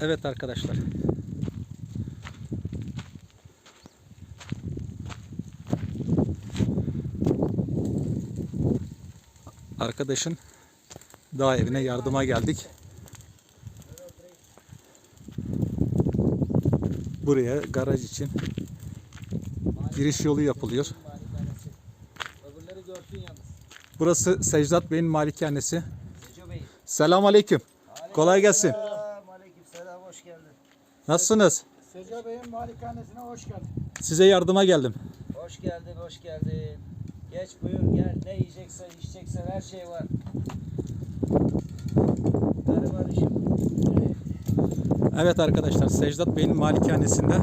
Evet arkadaşlar. Arkadaşın dağ evine yardıma geldik. Buraya garaj için giriş yolu yapılıyor. Burası Secdat Bey'in malikanesi. Selam aleyküm. Kolay gelsin. Aleyküm selam hoş geldin. Nasılsınız? Seca Bey'in malikanesine hoş geldin. Size yardıma geldim. Hoş geldin hoş geldin. Geç buyur gel ne yiyeceksen içeceksen her şey var. Gariban işim. Evet arkadaşlar Secdat Bey'in malikanesinde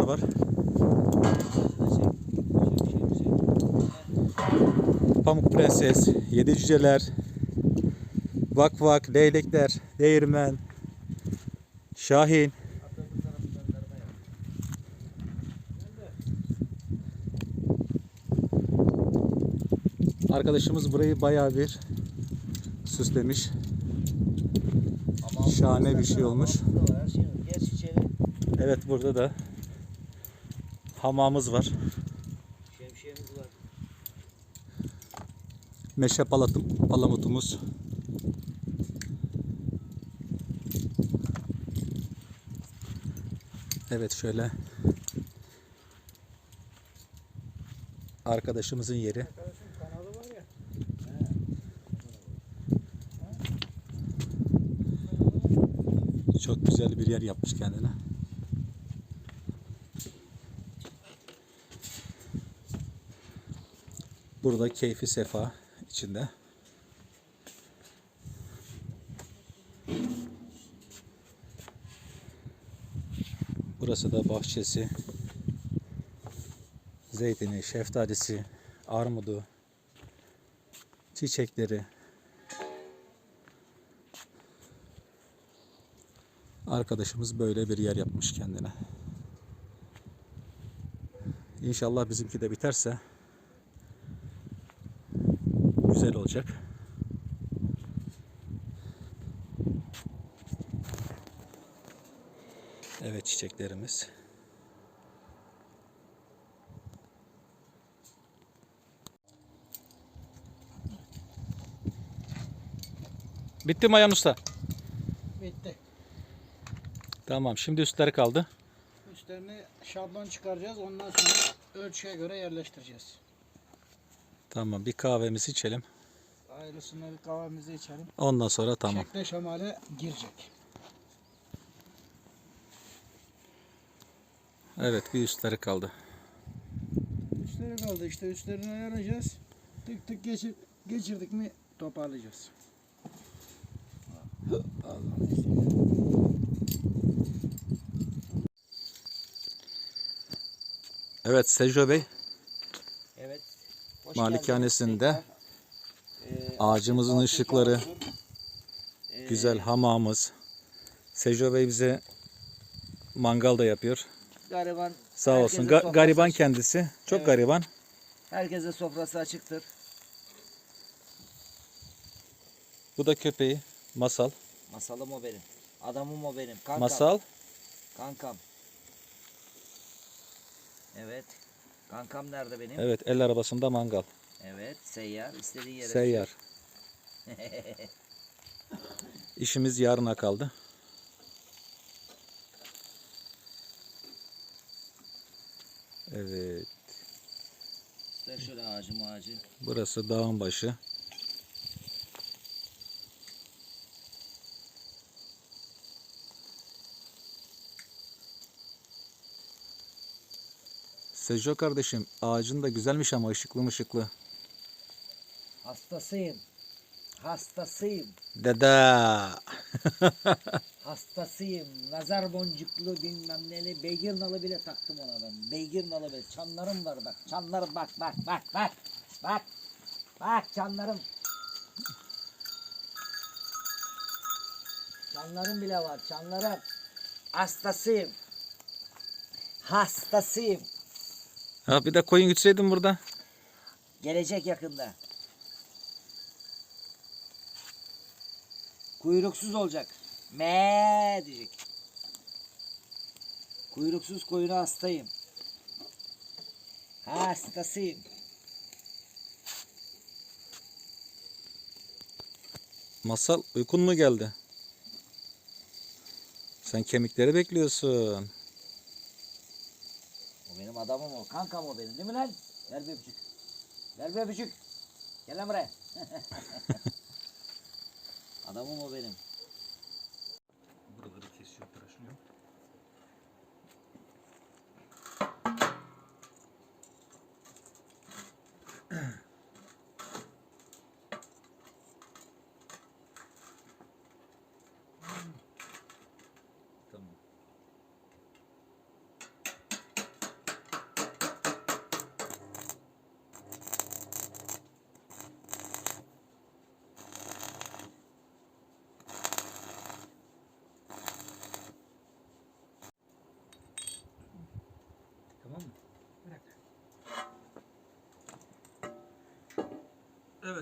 biblolar var. Pamuk Prenses, Yedi Cüceler, Vak Vak, Leylekler, Değirmen, Şahin. Arkadaşımız burayı bayağı bir süslemiş. Şahane bir şey olmuş. Şey. Evet burada da hamamımız var. Şemsiyemiz var. Meşe palatım, palamutumuz. Evet şöyle arkadaşımızın yeri. Çok güzel bir yer yapmış kendine. Burada keyfi sefa içinde. Burası da bahçesi. Zeytini, şeftalisi, armudu, çiçekleri. Arkadaşımız böyle bir yer yapmış kendine. İnşallah bizimki de biterse güzel olacak. Evet çiçeklerimiz. Bitti mi Ayhan Usta? Bitti. Tamam şimdi üstleri kaldı. Üstlerini şablon çıkaracağız. Ondan sonra ölçüye göre yerleştireceğiz. Tamam bir kahvemizi içelim. Ayrısında bir kahvemizi içelim. Ondan sonra tamam. Şekle şemale girecek. Evet bir üstleri kaldı. Üstleri kaldı işte. Üstlerini ayarlayacağız. Tık tık geçir, geçirdik mi toparlayacağız. Evet Sejo Bey. Hoş Malikanesinde geldiniz. Ee, ağacımızın ışıkları. Ee, güzel hamamımız. Sejo Bey bize mangal da yapıyor. Gariban. Sağ olsun. Ga- gariban açık. kendisi. Çok Evet. gariban. Herkese sofrası açıktır. Bu da köpeği. Masal. Masalım o benim. Adamım o benim. Kankam. Masal. Kankam. Evet. Kankam nerede benim? Evet el arabasında mangal. Evet. Seyyar. istediği yere. Seyyar. İşimiz yarına kaldı. Evet. İster şöyle ağacım ağacı. Burası dağın başı. Sejo kardeşim ağacın da güzelmiş ama ışıklı mışıklı. Hastasıyım. Hastasıyım. Dede. Hastasıyım. Nazar boncuklu bilmem neli beygir nalı bile taktım ona ben. Beygir nalı bile. Çanlarım var bak. Çanlarım bak bak bak bak. Bak. Bak çanlarım. Çanlarım bile var. Çanlarım. Hastasıyım. hastasıyım. Ya bir de koyun gütseydin burada. Gelecek yakında. Kuyruksuz olacak. Me diyecek. Kuyruksuz koyuna hastayım. Hastasıyım. Masal uykun mu geldi? Sen kemikleri bekliyorsun. O benim adamım o. Kankam o benim değil mi lan? Ver bir öpücük. Ver bir öpücük. Gel lan buraya. adamım o benim.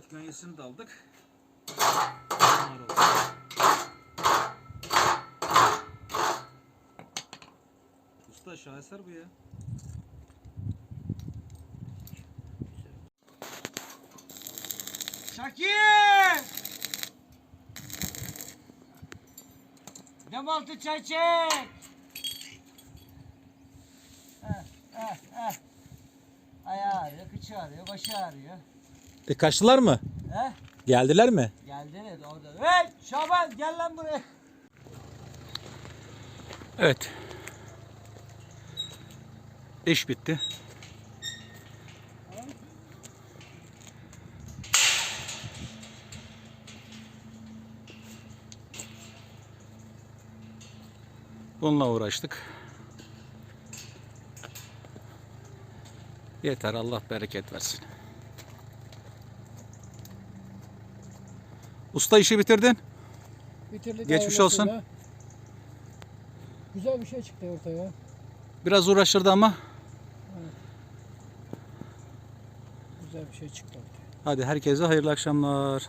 Evet gönyesini de aldık. Usta şaheser bu ya. Şakir! Demaltı çay çek! Heh, heh, heh. Ayağı ağrıyor, kıçı ağrıyor, başı ağrıyor. E kaçtılar mı? He? Geldiler mi? Geldi ne orada. Hey Şaban gel lan buraya. Evet. İş bitti. Bununla uğraştık. Yeter Allah bereket versin. Usta işi bitirdin. Bitirdik Geçmiş olsun. Güzel bir şey çıktı ortaya. Biraz uğraştırdı ama Güzel bir şey çıktı ortaya. hadi herkese hayırlı akşamlar.